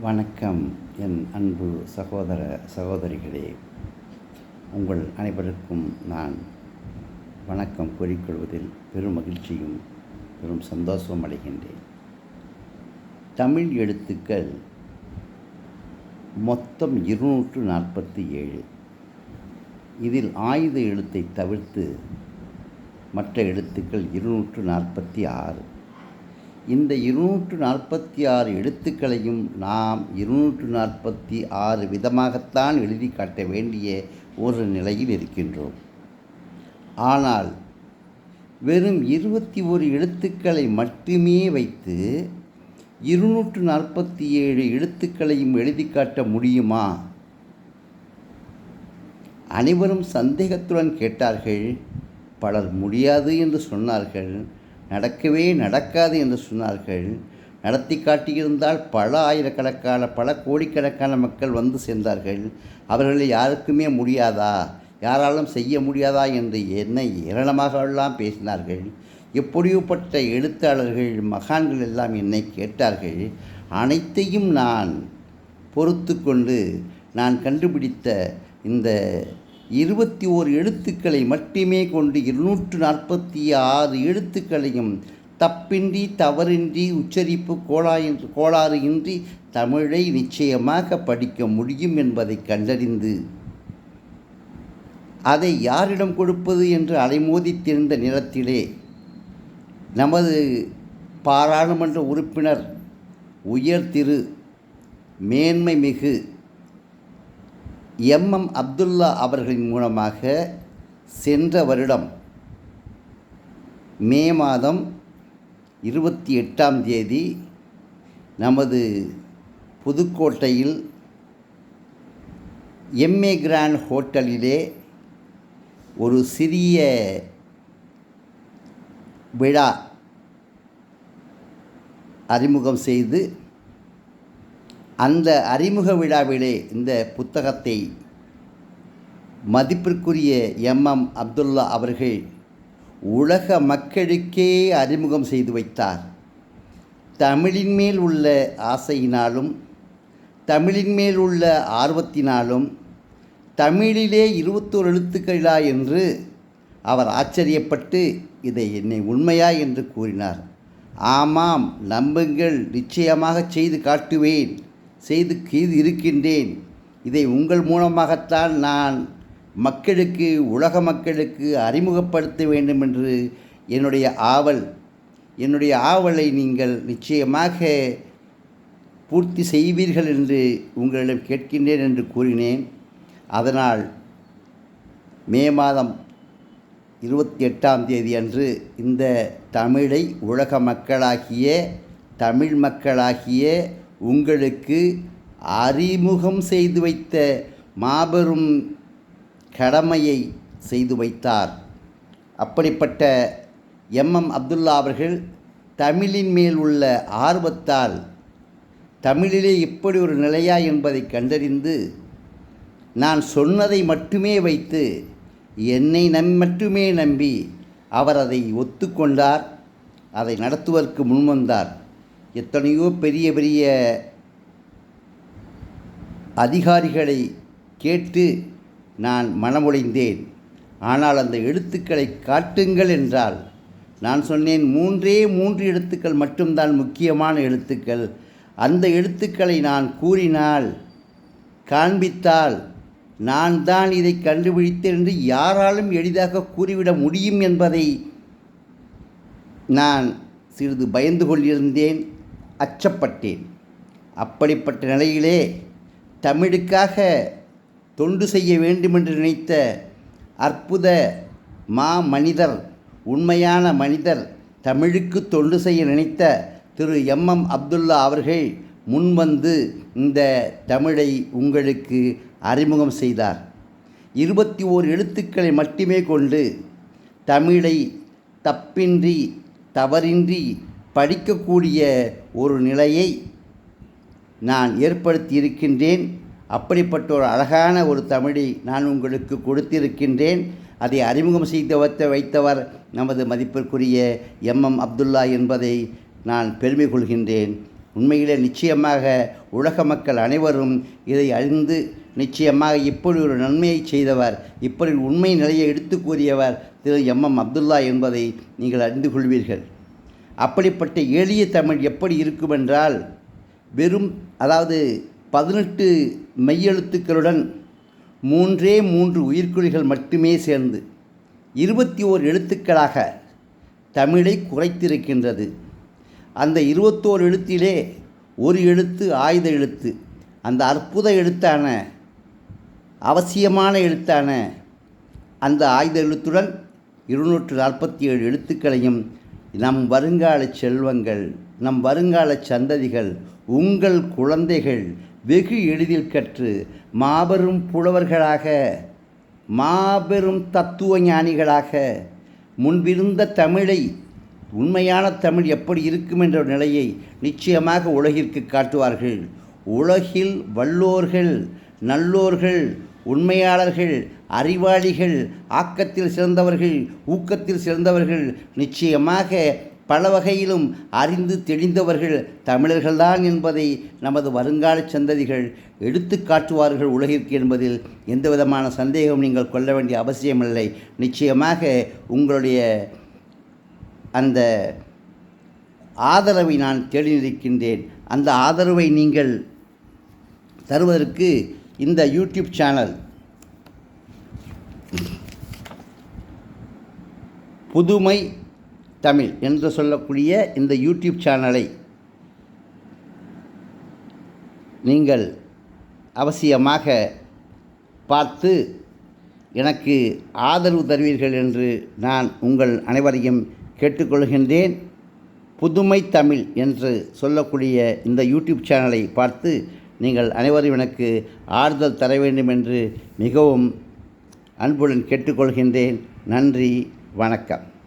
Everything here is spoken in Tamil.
வணக்கம் என் அன்பு சகோதர சகோதரிகளே. உங்கள் அனைவருக்கும் நான் வணக்கம் கூறிக்கொள்வதில் பெரும் மகிழ்ச்சியும் பெரும் சந்தோஷமும் அடைகின்றேன். தமிழ் எழுத்துக்கள் மொத்தம் இருநூற்று நாற்பத்தி ஏழு இதில் ஆயுத எழுத்தை தவிர்த்து மற்ற எழுத்துக்கள் இருநூற்று நாற்பத்தி ஆறு. இந்த இருநூற்று நாற்பத்தி ஆறு எழுத்துக்களையும் நாம் இருநூற்று நாற்பத்தி ஆறு விதமாகத்தான் எழுதி காட்ட வேண்டிய ஒரு நிலையில் இருக்கின்றோம். ஆனால் வெறும் இருபத்தி ஒரு எழுத்துக்களை மட்டுமே வைத்து இருநூற்று நாற்பத்தி ஏழு எழுத்துக்களையும் எழுதி காட்ட முடியுமா? அனைவரும் சந்தேகத்துடன் கேட்டார்கள். பலர் முடியாது என்று சொன்னார்கள். நடக்கவே நடக்காது என்று சொன்னார்கள். நடத்தி காட்டியிருந்தால் பல ஆயிரக்கணக்கான பல கோடிக்கணக்கான மக்கள் வந்து சேர்ந்தார்கள். அவர்களை யாருக்குமே முடியாதா? யாராலும் செய்ய முடியாதா என்று என்னை ஏராளமாக எல்லாம் பேசினார்கள் எப்படியோப்பட்ட எழுத்தாளர்கள் மகான்கள் எல்லாம் என்னை கேட்டார்கள். அனைத்தையும் நான் பொறுத்து கொண்டு நான் கண்டுபிடித்த இந்த இருபத்தி ஓர் எழுத்துக்களை மட்டுமே கொண்டு இருநூற்று நாற்பத்தி ஆறு எழுத்துக்களையும் தப்பின்றி தவறின்றி உச்சரிப்பு கோளாயின்றி கோளாறு இன்றி தமிழை நிச்சயமாக படிக்க முடியும் என்பதை கண்டறிந்து அதை யாரிடம் கொடுப்பது என்று அலைமோதி திரிந்த நிலத்திலே நமது பாராளுமன்ற உறுப்பினர் உயர் திரு மேன்மை மிகு எம்எம் அப்துல்லா அவர்களின் மூலமாக சென்ற வருடம் மே மாதம் இருபத்தி எட்டாம் தேதி நமது புதுக்கோட்டையில் எம்ஏ கிராண்ட் ஹோட்டலிலே ஒரு சிறிய விழா அறிமுகம் செய்து அந்த அறிமுக விழாவிலே இந்த புத்தகத்தை மதிப்பிற்குரிய எம்எம் அப்துல்லா அவர்கள் உலக மக்களுக்கே அறிமுகம் செய்து வைத்தார். தமிழின் மேல் உள்ள ஆசையினாலும் தமிழின் மேல் உள்ள ஆர்வத்தினாலும் தமிழிலே இருபத்தோரு எழுத்துக்களா என்று அவர் ஆச்சரியப்பட்டு இதை என்னை உண்மையா என்று கூறினார். ஆமாம் நம்புங்கள் நிச்சயமாக செய்து காட்டுவேன். செய்து செய்து இருக்கின்றேன். இதை உங்கள் மூலமாகத்தான் நான் மக்களுக்கு உலக மக்களுக்கு அறிமுகப்படுத்த வேண்டும் என்று என்னுடைய ஆவல். என்னுடைய ஆவலை நீங்கள் நிச்சயமாக பூர்த்தி செய்வீர்கள் என்று உங்களிடம் கேட்கின்றேன் என்று கூறினேன். அதனால் மே மாதம் இருபத்தி எட்டாம் தேதி அன்று இந்த தமிழை உலக மக்களாகிய தமிழ் மக்களாகிய உங்களுக்கு அறிமுகம் செய்து வைத்த மாபெரும் கடமையை செய்து வைத்தார். அப்படிப்பட்ட எம்எம் அப்துல்லா அவர்கள் தமிழின் மேல் உள்ள ஆர்வத்தால் தமிழிலே இப்படி ஒரு நிலையா என்பதை கண்டறிந்து நான் சொன்னதை மட்டுமே வைத்து என்னை நம் மட்டுமே நம்பி அவர் அதை ஒத்துக்கொண்டார் அதை நடத்துவதற்கு முன்வந்தார். எத்தனையோ பெரிய பெரிய அதிகாரிகளை கேட்டு நான் மனமுடைந்தேன் ஆனால் அந்த எழுத்துக்களை காட்டுங்கள் என்றால் நான் சொன்னேன் மூன்றே மூன்று எழுத்துக்கள் மட்டும்தான் முக்கியமான எழுத்துக்கள். அந்த எழுத்துக்களை நான் கூறினால் காண்பித்தால் நான் தான் இதை கண்டுபிடித்தேன் என்று யாராலும் எளிதாக கூறிவிட முடியும் என்பதை நான் சிறிது பயந்து கொண்டிருந்தேன். அச்சப்பட்டேன். அப்படிப்பட்ட நிலையிலே தமிழுக்காக தொண்டு செய்ய வேண்டுமென்று நினைத்த அற்புத மா மனிதர் உண்மையான மனிதர் தமிழுக்கு தொண்டு செய்ய நினைத்த திரு எம்எம் அப்துல்லா அவர்கள் முன்வந்து இந்த தமிழை உங்களுக்கு அறிமுகம் செய்தார். இருபத்தி ஓர் எழுத்துக்களை மட்டுமே கொண்டு தமிழை தப்பின்றி தவறின்றி படிக்கக்கூடிய ஒரு நிலையை நான் ஏற்படுத்தி இருக்கின்றேன் அப்படிப்பட்ட ஒரு அழகான ஒரு தமிழை நான் உங்களுக்கு கொடுத்திருக்கின்றேன். அதை அறிமுகம் செய்து வைத்தவர் நமது மதிப்பிற்குரிய எம்எம் அப்துல்லா என்பதை நான் பெருமை கொள்கின்றேன். உண்மையிலே நிச்சயமாக உலக மக்கள் அனைவரும் இதை அறிந்து நிச்சயமாக இப்படி ஒரு நன்மையை செய்தவர் இப்படி உண்மை நிலையை எடுத்து கூறியவர் திரு எம். எம். அப்துல்லா என்பதை நீங்கள் அறிந்து கொள்வீர்கள். அப்படிப்பட்ட எளிய தமிழ் எப்படி இருக்குமென்றால் வெறும் அதாவது பதினெட்டு மெய்யெழுத்துக்களுடன் மூன்றே மூன்று உயிர்க்குறிகள் மட்டுமே சேர்ந்து இருபத்தி ஓர் எழுத்துக்களாக தமிழை குறைத்திருக்கின்றது. அந்த இருபத்தோரு எழுத்திலே ஒரு எழுத்து ஆயுத எழுத்து அந்த அற்புத எழுத்தான அவசியமான எழுத்தான அந்த ஆயுத எழுத்துடன் இருநூற்று நாற்பத்தி ஏழு எழுத்துக்களையும் நம் வருங்கால செல்வங்கள் நம் வருங்கால சந்ததிகள் உங்கள் குழந்தைகள் வெகு எளிதில் கற்று மாபெரும் புலவர்களாக மாபெரும் தத்துவ ஞானிகளாக முன்பிருந்த தமிழை உண்மையான தமிழ் எப்படி இருக்கும் என்ற நிலையை நிச்சயமாக உலகிற்கு காட்டுவார்கள். உலகில் வல்லோர்கள் நல்லோர்கள் உண்மையாளர்கள் அறிவாளிகள் ஆக்கத்தில் சிறந்தவர்கள் ஊக்கத்தில் சிறந்தவர்கள் நிச்சயமாக பல வகையிலும் அறிந்து தெளிந்தவர்கள் தமிழர்கள்தான் என்பதை நமது வருங்கால சந்ததிகள் எடுத்து காட்டுவார்கள் உலகிற்கு என்பதில் எந்த விதமான சந்தேகம் நீங்கள் கொள்ள வேண்டிய அவசியமில்லை. நிச்சயமாக உங்களுடைய அந்த ஆதரவை நான் தேடி நிற்கின்றேன் அந்த ஆதரவை நீங்கள் தருவதற்கு இந்த யூடியூப் சேனல் புதுமை தமிழ் என்று சொல்லக்கூடிய இந்த யூடியூப் சேனலை நீங்கள் அவசியமாக பார்த்து எனக்கு ஆதரவு தருவீர்கள் என்று நான் உங்கள் அனைவரையும் கேட்டுக்கொள்கின்றேன். புதுமை தமிழ் என்று சொல்லக்கூடிய இந்த யூடியூப் சேனலை பார்த்து நீங்கள் அனைவரும் எனக்கு ஆறுதல் தர வேண்டும் என்று மிகவும் அன்புடன் கேட்டுக்கொள்கின்றேன். நன்றி. வணக்கம்.